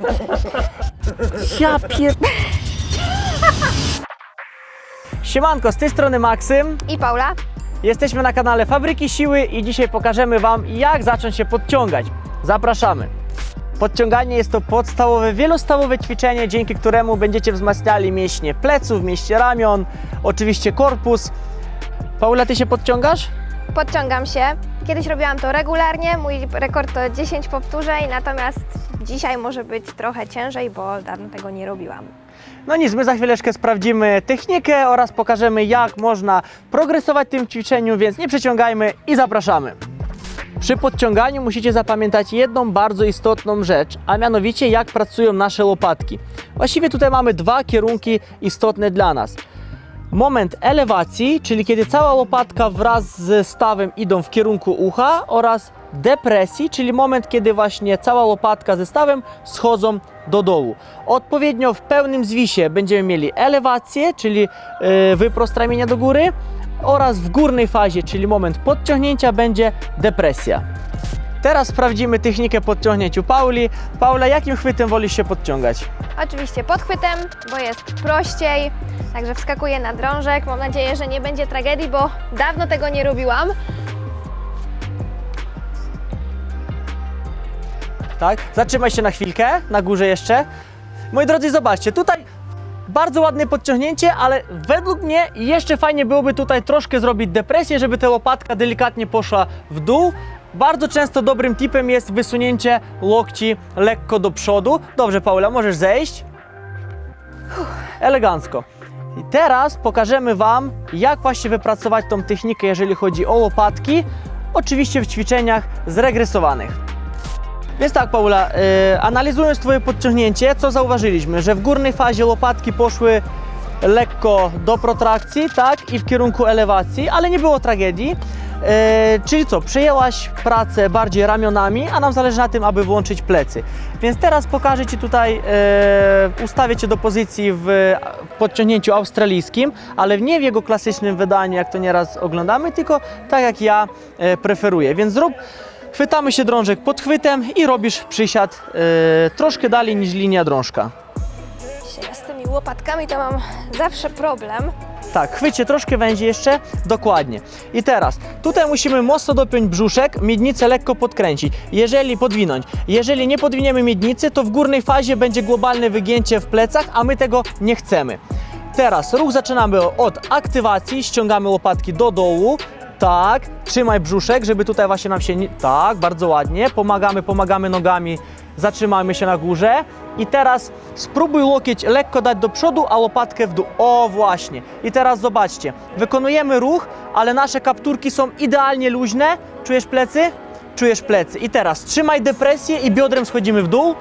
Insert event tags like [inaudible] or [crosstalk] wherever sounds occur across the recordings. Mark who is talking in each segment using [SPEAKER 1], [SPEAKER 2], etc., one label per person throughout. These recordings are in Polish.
[SPEAKER 1] [laughs] Ja pier... Siemanko, z tej strony Maksym.
[SPEAKER 2] I Paula.
[SPEAKER 1] Jesteśmy na kanale Fabryki Siły i dzisiaj pokażemy Wam, jak zacząć się podciągać. Zapraszamy. Podciąganie jest to podstawowe, wielostawowe ćwiczenie, dzięki któremu będziecie wzmacniali mięśnie pleców, mięśnie ramion, oczywiście korpus. Paula, Ty się podciągasz?
[SPEAKER 2] Podciągam się. Kiedyś robiłam to regularnie, mój rekord to 10 powtórzeń, natomiast dzisiaj może być trochę ciężej, bo dawno tego nie robiłam.
[SPEAKER 1] No nic, my za chwileczkę sprawdzimy technikę oraz pokażemy, jak można progresować w tym ćwiczeniu, więc nie przeciągajmy i zapraszamy. Przy podciąganiu musicie zapamiętać jedną bardzo istotną rzecz, a mianowicie jak pracują nasze łopatki. Właściwie tutaj mamy dwa kierunki istotne dla nas. Moment elewacji, czyli kiedy cała łopatka wraz ze stawem idą w kierunku ucha oraz depresji, czyli moment, kiedy właśnie cała łopatka ze stawem schodzą do dołu. Odpowiednio w pełnym zwisie będziemy mieli elewację, czyli yy, wyprost ramienia do góry oraz w górnej fazie, czyli moment podciągnięcia będzie depresja. Teraz sprawdzimy technikę podciągnięciu Pauli. Paula, jakim chwytem wolisz się podciągać?
[SPEAKER 2] Oczywiście podchwytem, bo jest prościej, także wskakuję na drążek. Mam nadzieję, że nie będzie tragedii, bo dawno tego nie robiłam.
[SPEAKER 1] Tak? Zatrzymaj się na chwilkę, na górze jeszcze. Moi drodzy, zobaczcie, tutaj bardzo ładne podciągnięcie, ale według mnie jeszcze fajnie byłoby tutaj troszkę zrobić depresję, żeby ta łopatka delikatnie poszła w dół. Bardzo często dobrym tipem jest wysunięcie łokci lekko do przodu. Dobrze, Paula, możesz zejść. Elegancko. I teraz pokażemy Wam, jak właśnie wypracować tą technikę, jeżeli chodzi o łopatki. Oczywiście w ćwiczeniach zregresowanych. Więc tak, Paula, yy, analizując Twoje podciągnięcie, co zauważyliśmy? Że w górnej fazie łopatki poszły lekko do protrakcji, tak, i w kierunku elewacji, ale nie było tragedii. Yy, czyli co, przejęłaś pracę bardziej ramionami, a nam zależy na tym, aby włączyć plecy. Więc teraz pokażę Ci tutaj, yy, ustawię Cię do pozycji w podciągnięciu australijskim, ale nie w jego klasycznym wydaniu, jak to nieraz oglądamy, tylko tak jak ja yy, preferuję. Więc zrób Chwytamy się drążek pod chwytem i robisz przysiad e, troszkę dalej niż linia drążka.
[SPEAKER 2] Ja z tymi łopatkami to mam zawsze problem.
[SPEAKER 1] Tak, chwycie troszkę węzi jeszcze, dokładnie. I teraz, tutaj musimy mocno dopiąć brzuszek, miednicę lekko podkręcić. Jeżeli podwinąć, jeżeli nie podwiniemy miednicy, to w górnej fazie będzie globalne wygięcie w plecach, a my tego nie chcemy. Teraz ruch zaczynamy od aktywacji, ściągamy łopatki do dołu, tak, trzymaj brzuszek, żeby tutaj właśnie nam się nie... Tak, bardzo ładnie. Pomagamy, pomagamy nogami. Zatrzymamy się na górze. I teraz spróbuj łokieć lekko dać do przodu, a łopatkę w dół. O, właśnie. I teraz zobaczcie. Wykonujemy ruch, ale nasze kapturki są idealnie luźne. Czujesz plecy? Czujesz plecy. I teraz trzymaj depresję i biodrem schodzimy w dół.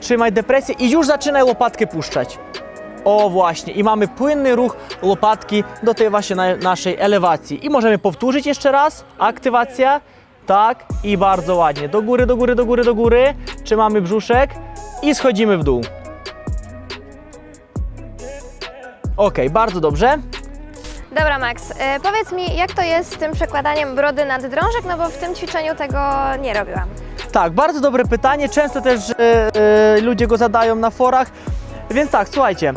[SPEAKER 1] Trzymaj depresję i już zaczynaj łopatkę puszczać. O właśnie, i mamy płynny ruch łopatki do tej właśnie na, naszej elewacji. I możemy powtórzyć jeszcze raz. Aktywacja, tak, i bardzo ładnie. Do góry, do góry, do góry, do góry. Trzymamy brzuszek i schodzimy w dół. Ok, bardzo dobrze.
[SPEAKER 2] Dobra, Max, y, powiedz mi, jak to jest z tym przekładaniem brody nad drążek, no bo w tym ćwiczeniu tego nie robiłam.
[SPEAKER 1] Tak, bardzo dobre pytanie. Często też e, e, ludzie go zadają na forach. Więc tak, słuchajcie.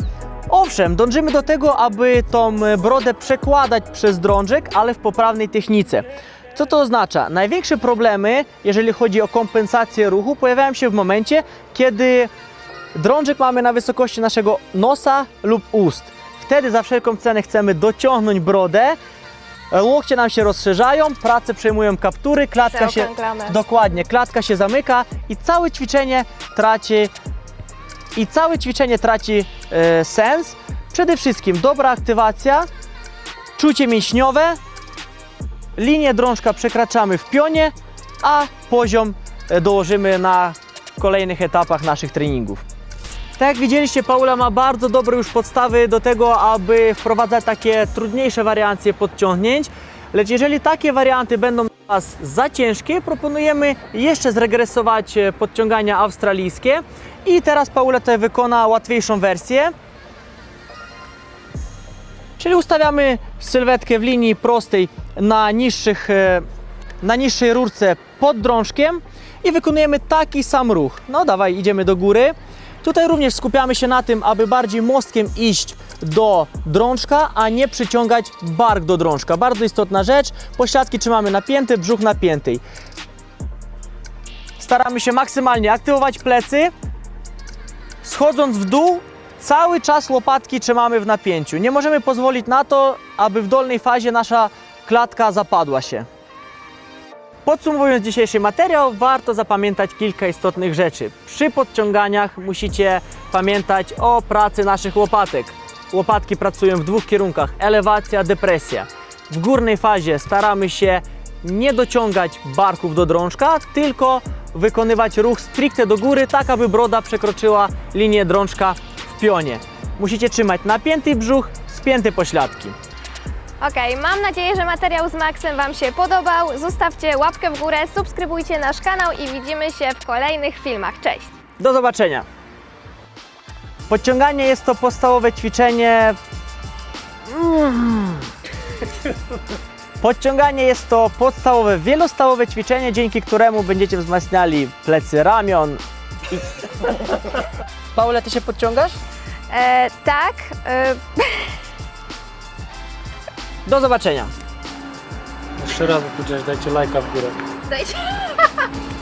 [SPEAKER 1] Owszem, dążymy do tego, aby tą brodę przekładać przez drążek, ale w poprawnej technice. Co to oznacza? Największe problemy, jeżeli chodzi o kompensację ruchu, pojawiają się w momencie, kiedy drążek mamy na wysokości naszego nosa lub ust. Wtedy za wszelką cenę chcemy dociągnąć brodę, łokcie nam się rozszerzają, pracę przejmują kaptury, klatka się... Dokładnie, klatka się zamyka i całe ćwiczenie traci i całe ćwiczenie traci e, sens. Przede wszystkim dobra aktywacja, czucie mięśniowe, linię drążka przekraczamy w pionie, a poziom e, dołożymy na kolejnych etapach naszych treningów. Tak jak widzieliście, Paula ma bardzo dobre już podstawy do tego, aby wprowadzać takie trudniejsze wariacje podciągnięć. Lecz jeżeli takie warianty będą za ciężkie, proponujemy jeszcze zregresować e, podciągania australijskie. I teraz Paula tutaj wykona łatwiejszą wersję. Czyli ustawiamy sylwetkę w linii prostej na, niższych, e, na niższej rurce pod drążkiem i wykonujemy taki sam ruch. No dawaj, idziemy do góry. Tutaj również skupiamy się na tym, aby bardziej mostkiem iść do drążka, a nie przyciągać bark do drążka. Bardzo istotna rzecz. Pośladki trzymamy napięte, brzuch napięty. Staramy się maksymalnie aktywować plecy. Schodząc w dół, cały czas łopatki trzymamy w napięciu. Nie możemy pozwolić na to, aby w dolnej fazie nasza klatka zapadła się. Podsumowując dzisiejszy materiał, warto zapamiętać kilka istotnych rzeczy. Przy podciąganiach musicie pamiętać o pracy naszych łopatek. Łopatki pracują w dwóch kierunkach: elewacja, depresja. W górnej fazie staramy się nie dociągać barków do drążka, tylko wykonywać ruch stricte do góry, tak aby broda przekroczyła linię drążka w pionie. Musicie trzymać napięty brzuch, spięte pośladki.
[SPEAKER 2] Okej, mam nadzieję, że materiał z Maxem Wam się podobał. Zostawcie łapkę w górę, subskrybujcie nasz kanał i widzimy się w kolejnych filmach. Cześć!
[SPEAKER 1] Do zobaczenia. Podciąganie jest to podstawowe ćwiczenie. Mm. Podciąganie jest to podstawowe, wielostałowe ćwiczenie, dzięki któremu będziecie wzmacniali plecy, ramion. I... Paula, ty się podciągasz?
[SPEAKER 2] E, tak, e,
[SPEAKER 1] Do zobaczenia.
[SPEAKER 3] Jeszcze raz powiedziałeś, dajcie lajka w górę.
[SPEAKER 2] dajcie. [laughs]